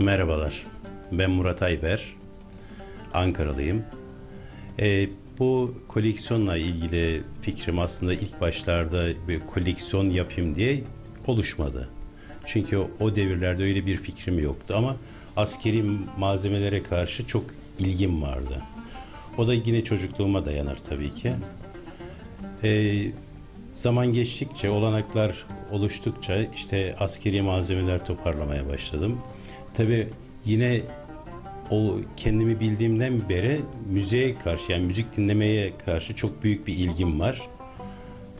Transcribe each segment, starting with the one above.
Merhabalar, ben Murat Ayber, Ankaralıyım. Ee, bu koleksiyonla ilgili fikrim aslında ilk başlarda bir koleksiyon yapayım diye oluşmadı. Çünkü o, devirlerde öyle bir fikrim yoktu ama askeri malzemelere karşı çok ilgim vardı. O da yine çocukluğuma dayanır tabii ki. Ee, zaman geçtikçe, olanaklar oluştukça işte askeri malzemeler toparlamaya başladım. Tabii yine o kendimi bildiğimden beri müziğe karşı yani müzik dinlemeye karşı çok büyük bir ilgim var.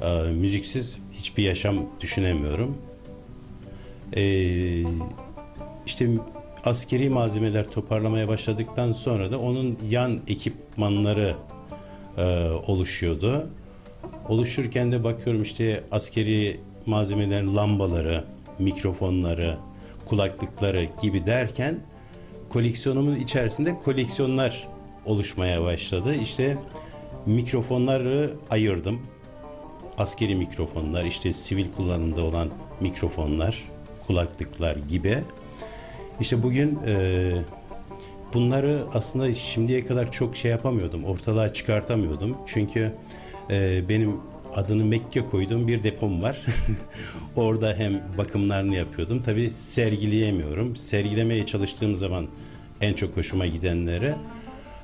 Ee, müziksiz hiçbir yaşam düşünemiyorum. Ee, işte askeri malzemeler toparlamaya başladıktan sonra da onun yan ekipmanları e, oluşuyordu. Oluşurken de bakıyorum işte askeri malzemelerin lambaları, mikrofonları, kulaklıkları gibi derken koleksiyonumun içerisinde koleksiyonlar oluşmaya başladı. İşte mikrofonları ayırdım. Askeri mikrofonlar, işte sivil kullanımda olan mikrofonlar, kulaklıklar gibi. İşte bugün e, bunları aslında şimdiye kadar çok şey yapamıyordum, ortalığa çıkartamıyordum. Çünkü e, benim adını Mekke koyduğum bir depom var. Orada hem bakımlarını yapıyordum. Tabii sergileyemiyorum. Sergilemeye çalıştığım zaman en çok hoşuma gidenleri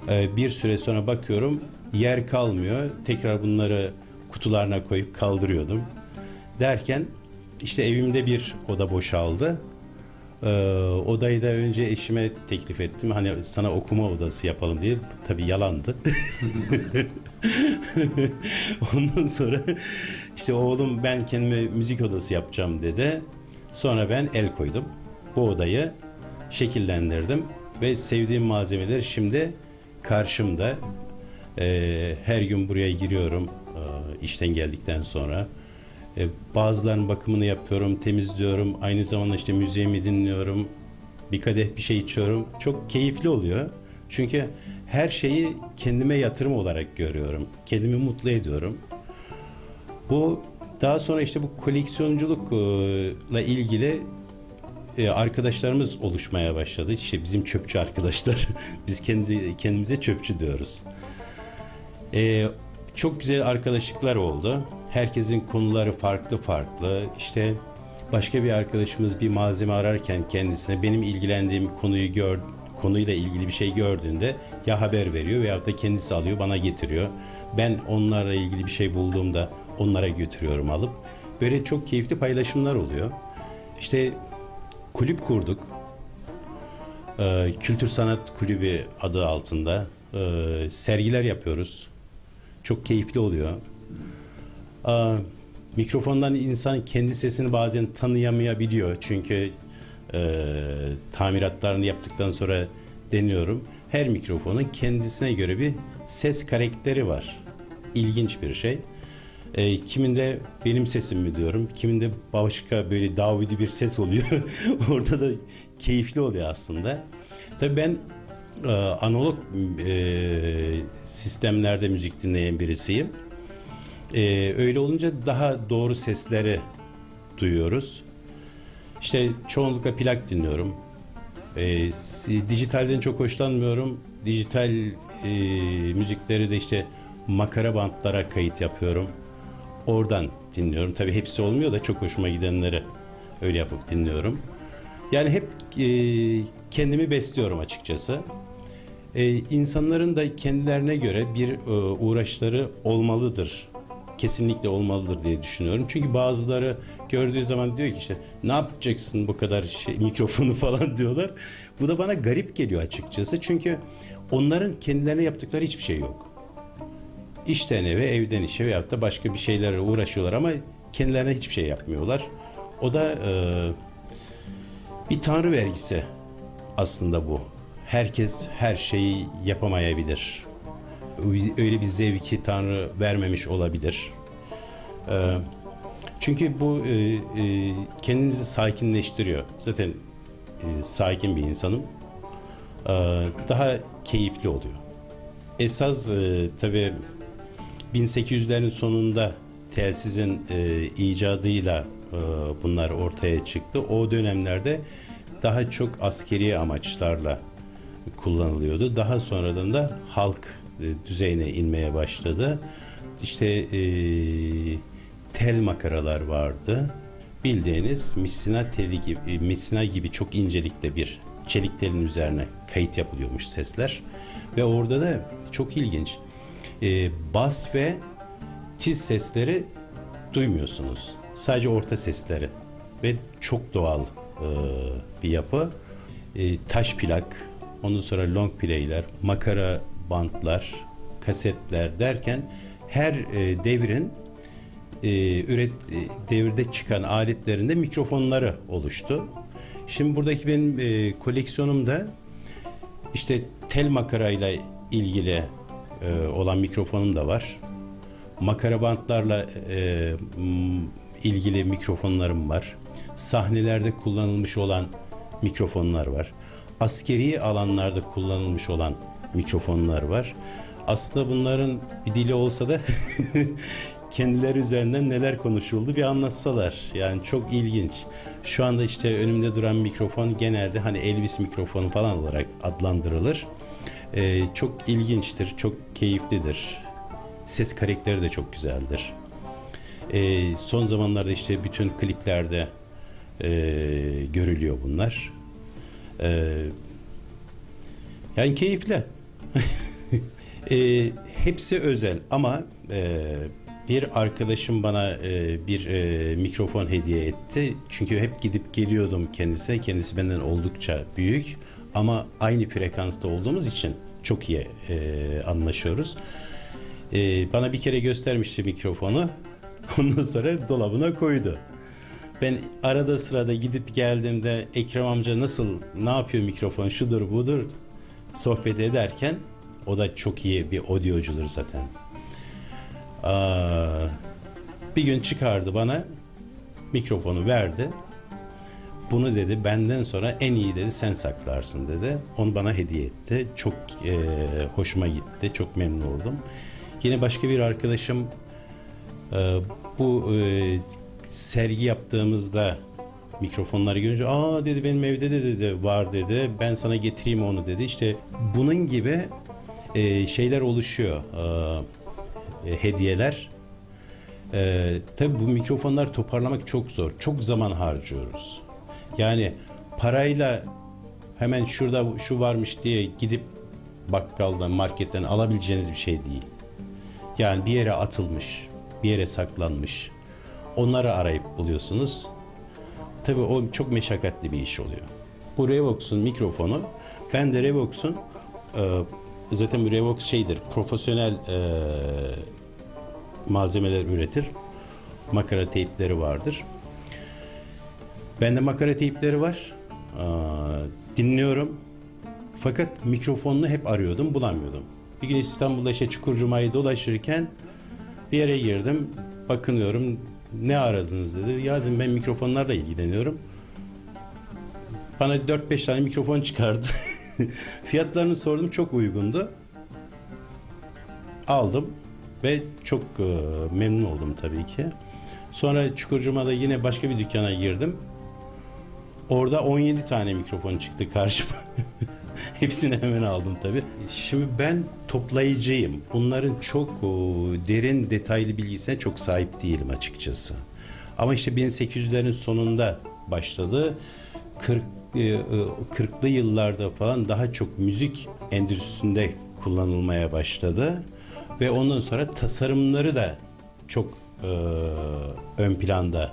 e, bir süre sonra bakıyorum yer kalmıyor. Tekrar bunları kutularına koyup kaldırıyordum. Derken işte evimde bir oda boşaldı. Ee, odayı da önce eşime teklif ettim. Hani sana okuma odası yapalım diye. Tabii yalandı. Ondan sonra işte oğlum ben kendime müzik odası yapacağım dedi. Sonra ben el koydum. Bu odayı şekillendirdim ve sevdiğim malzemeler şimdi karşımda. Ee, her gün buraya giriyorum e, işten geldikten sonra. E, bazılarının bakımını yapıyorum, temizliyorum. Aynı zamanda işte müziğimi dinliyorum. Bir kadeh bir şey içiyorum. Çok keyifli oluyor. Çünkü her şeyi kendime yatırım olarak görüyorum. Kendimi mutlu ediyorum. Bu daha sonra işte bu koleksiyonculukla ilgili e, arkadaşlarımız oluşmaya başladı. İşte bizim çöpçü arkadaşlar. Biz kendi kendimize çöpçü diyoruz. E, çok güzel arkadaşlıklar oldu. Herkesin konuları farklı farklı. İşte başka bir arkadaşımız bir malzeme ararken kendisine benim ilgilendiğim konuyu gör konuyla ilgili bir şey gördüğünde ya haber veriyor veyahut da kendisi alıyor bana getiriyor. Ben onlarla ilgili bir şey bulduğumda onlara götürüyorum alıp. Böyle çok keyifli paylaşımlar oluyor. İşte kulüp kurduk. Ee, Kültür Sanat Kulübü adı altında e, sergiler yapıyoruz. Çok keyifli oluyor. Mikrofondan insan kendi sesini bazen tanıyamayabiliyor. Çünkü e, tamiratlarını yaptıktan sonra deniyorum. Her mikrofonun kendisine göre bir ses karakteri var. İlginç bir şey. E, kiminde benim sesim mi diyorum, kiminde başka böyle Davudi bir ses oluyor. Orada da keyifli oluyor aslında. Tabii ben e, analog e, sistemlerde müzik dinleyen birisiyim. E, öyle olunca daha doğru sesleri duyuyoruz. İşte çoğunlukla plak dinliyorum. E, s- dijitalden çok hoşlanmıyorum. Dijital e, müzikleri de işte makara bantlara kayıt yapıyorum. Oradan dinliyorum. Tabii hepsi olmuyor da çok hoşuma gidenleri öyle yapıp dinliyorum. Yani hep e, kendimi besliyorum açıkçası. E, insanların da kendilerine göre bir e, uğraşları olmalıdır. Kesinlikle olmalıdır diye düşünüyorum. Çünkü bazıları gördüğü zaman diyor ki işte ne yapacaksın bu kadar şey, mikrofonu falan diyorlar. Bu da bana garip geliyor açıkçası. Çünkü onların kendilerine yaptıkları hiçbir şey yok. İşten eve, evden işe veyahut da başka bir şeylerle uğraşıyorlar ama kendilerine hiçbir şey yapmıyorlar. O da e, bir tanrı vergisi aslında bu. Herkes her şeyi yapamayabilir. Öyle bir zevki Tanrı vermemiş olabilir. Ee, çünkü bu e, e, kendinizi sakinleştiriyor. Zaten e, sakin bir insanım. Ee, daha keyifli oluyor. Esas e, tabii 1800'lerin sonunda telsizin e, icadıyla bunlar ortaya çıktı. O dönemlerde daha çok askeri amaçlarla kullanılıyordu. Daha sonradan da halk düzeyine inmeye başladı. İşte e, tel makaralar vardı. Bildiğiniz misina teli gibi, e, misina gibi çok incelikte bir çelik telin üzerine kayıt yapılıyormuş sesler. Ve orada da çok ilginç. E, bas ve tiz sesleri duymuyorsunuz. Sadece orta sesleri ve çok doğal e, bir yapı. E, taş plak, ondan sonra long play'ler, makara bantlar, kasetler derken her e, devrin e, üret e, devirde çıkan aletlerinde mikrofonları oluştu. Şimdi buradaki benim e, koleksiyonumda işte tel makarayla ilgili e, olan mikrofonum da var. Makara bantlarla e, ilgili mikrofonlarım var. Sahnelerde kullanılmış olan mikrofonlar var. Askeri alanlarda kullanılmış olan mikrofonlar var. Aslında bunların bir dili olsa da kendileri üzerinden neler konuşuldu bir anlatsalar. Yani çok ilginç. Şu anda işte önümde duran mikrofon genelde hani Elvis mikrofonu falan olarak adlandırılır. Ee, çok ilginçtir, çok keyiflidir. Ses karakteri de çok güzeldir. Ee, son zamanlarda işte bütün kliplerde e, görülüyor bunlar. Ee, yani keyifli. E, hepsi özel ama e, bir arkadaşım bana e, bir e, mikrofon hediye etti. Çünkü hep gidip geliyordum kendisine. Kendisi benden oldukça büyük ama aynı frekansta olduğumuz için çok iyi e, anlaşıyoruz. E, bana bir kere göstermişti mikrofonu. Ondan sonra dolabına koydu. Ben arada sırada gidip geldiğimde Ekrem amca nasıl, ne yapıyor mikrofon, şudur budur sohbet ederken o da çok iyi bir audiocudur zaten. Aa, bir gün çıkardı bana mikrofonu verdi. Bunu dedi benden sonra en iyi dedi sen saklarsın dedi. Onu bana hediye etti. Çok e, hoşuma gitti. Çok memnun oldum. Yine başka bir arkadaşım e, bu e, sergi yaptığımızda mikrofonları görünce aa dedi benim evde de dedi var dedi. Ben sana getireyim onu dedi. İşte bunun gibi e, şeyler oluşuyor e, e, hediyeler. E, tabi bu mikrofonlar toparlamak çok zor. Çok zaman harcıyoruz. Yani parayla hemen şurada şu varmış diye gidip bakkaldan marketten alabileceğiniz bir şey değil. Yani bir yere atılmış bir yere saklanmış. Onları arayıp buluyorsunuz Tabii o çok meşakkatli bir iş oluyor. Bu Revox'un mikrofonu, ben de Revox'un e, zaten Revox şeydir, profesyonel e, malzemeler üretir. Makara teypleri vardır. Bende makara teypleri var. E, dinliyorum. Fakat mikrofonunu hep arıyordum, bulamıyordum. Bir gün İstanbul'da işte Çukurcuma'yı dolaşırken bir yere girdim. Bakınıyorum ne aradınız dedi. Ya dedim ben mikrofonlarla ilgileniyorum. Bana 4-5 tane mikrofon çıkardı. Fiyatlarını sordum çok uygundu. Aldım ve çok e, memnun oldum tabii ki. Sonra Çukurcuma'da yine başka bir dükkana girdim. Orada 17 tane mikrofon çıktı karşıma. Hepsini hemen aldım tabii. Şimdi ben toplayıcıyım. Bunların çok o, derin detaylı bilgisine çok sahip değilim açıkçası. Ama işte 1800'lerin sonunda başladı. 40 e, e, 40'lı yıllarda falan daha çok müzik endüstrisinde kullanılmaya başladı ve ondan sonra tasarımları da çok e, ön planda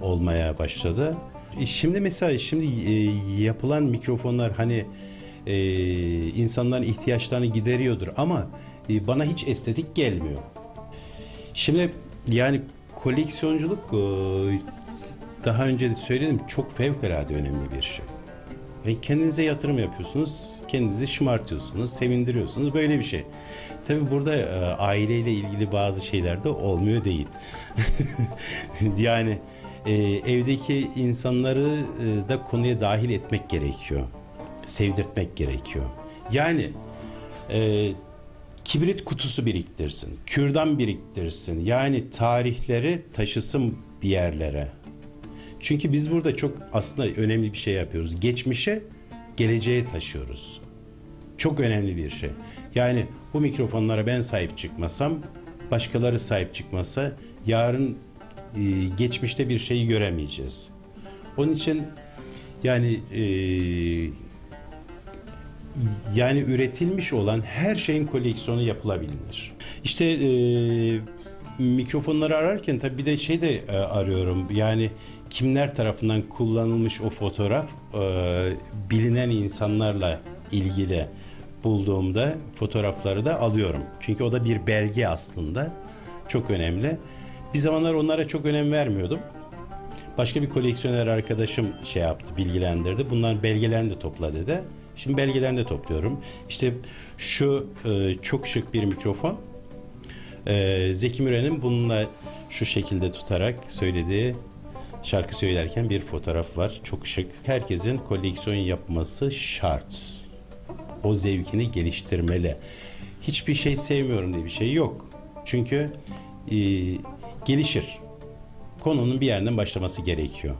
olmaya başladı. E, Şimdi mesela şimdi e, yapılan mikrofonlar hani e, insanların ihtiyaçlarını gideriyordur ama e, bana hiç estetik gelmiyor. Şimdi yani koleksiyonculuk e, daha önce de söyledim çok fevkalade önemli bir şey. E, kendinize yatırım yapıyorsunuz, kendinizi şımartıyorsunuz, sevindiriyorsunuz böyle bir şey. Tabi burada e, aileyle ilgili bazı şeyler de olmuyor değil. yani e, evdeki insanları e, da konuya dahil etmek gerekiyor. Sevdirtmek gerekiyor. Yani e, kibrit kutusu biriktirsin, kürdan biriktirsin. Yani tarihleri taşısın bir yerlere. Çünkü biz burada çok aslında önemli bir şey yapıyoruz. Geçmişe, geleceğe taşıyoruz. Çok önemli bir şey. Yani bu mikrofonlara ben sahip çıkmasam, başkaları sahip çıkmasa yarın e, geçmişte bir şeyi göremeyeceğiz. Onun için yani e, yani üretilmiş olan her şeyin koleksiyonu yapılabilir. İşte e, mikrofonları ararken tabii bir de şey de e, arıyorum. Yani kimler tarafından kullanılmış o fotoğraf e, bilinen insanlarla ilgili bulduğumda fotoğrafları da alıyorum. Çünkü o da bir belge aslında. Çok önemli. Bir zamanlar onlara çok önem vermiyordum. Başka bir koleksiyoner arkadaşım şey yaptı, bilgilendirdi. Bunların belgelerini de topla dedi. Şimdi belgelerini de topluyorum. İşte şu e, çok şık bir mikrofon. E, Zeki Müren'in bununla şu şekilde tutarak söylediği şarkı söylerken bir fotoğraf var. Çok şık. Herkesin koleksiyon yapması şart. O zevkini geliştirmeli. Hiçbir şey sevmiyorum diye bir şey yok. Çünkü e, gelişir konunun bir yerden başlaması gerekiyor.